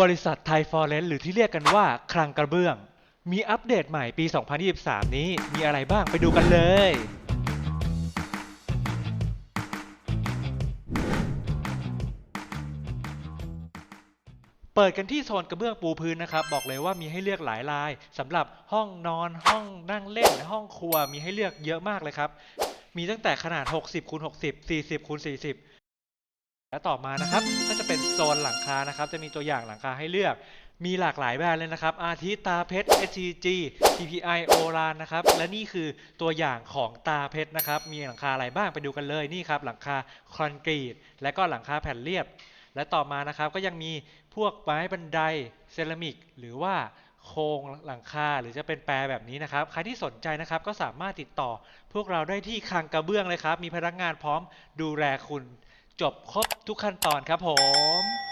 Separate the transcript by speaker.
Speaker 1: บริษัทไทยฟอร์เรนหรือที่เรียกกันว่าคลังกระเบื้อง มีอัปเดตใหม่ปี 2023 นี้มีอะไรบ้างไปดูกันเลย เปิดกันที่โซนกระเบื้องปูพื้นนะครับ บอกเลยว่ามีให้เลือกหลายลายสำหรับห้องนอนห้องนั่งเล่นห้องครัวมีให้เลือกเยอะมากเลยครับ มีตั้งแต่ขนาด 60คูณ60 40คูณ40 และต่อมานะครับก็จะเป็นโซนหลังคานะครับ จะมีตัวอย่างหลังคาให้เลือก มีหลากหลายแบรนด์เลยนะครับ อาทิตาเพชร SCG TPI โอรานนะครับ และนี่คือตัวอย่างของตาเพชรนะครับ มีหลังคาอะไรบ้างไปดูกันเลยนี่ครับหลังคาคอนกรีตและก็หลังคาแผ่นเรียบ และต่อมานะครับก็ยังมีพวกไม้บันไดเซรามิก หรือว่าโครงหลังคาหรือจะเป็นแปรแบบนี้นะครับ ใครที่สนใจนะครับก็สามารถติดต่อ พวกเราได้ที่คลังกระเบื้องเลยครับ มีพนักงานพร้อมดูแลคุณ จบครบทุกขั้นตอนครับผม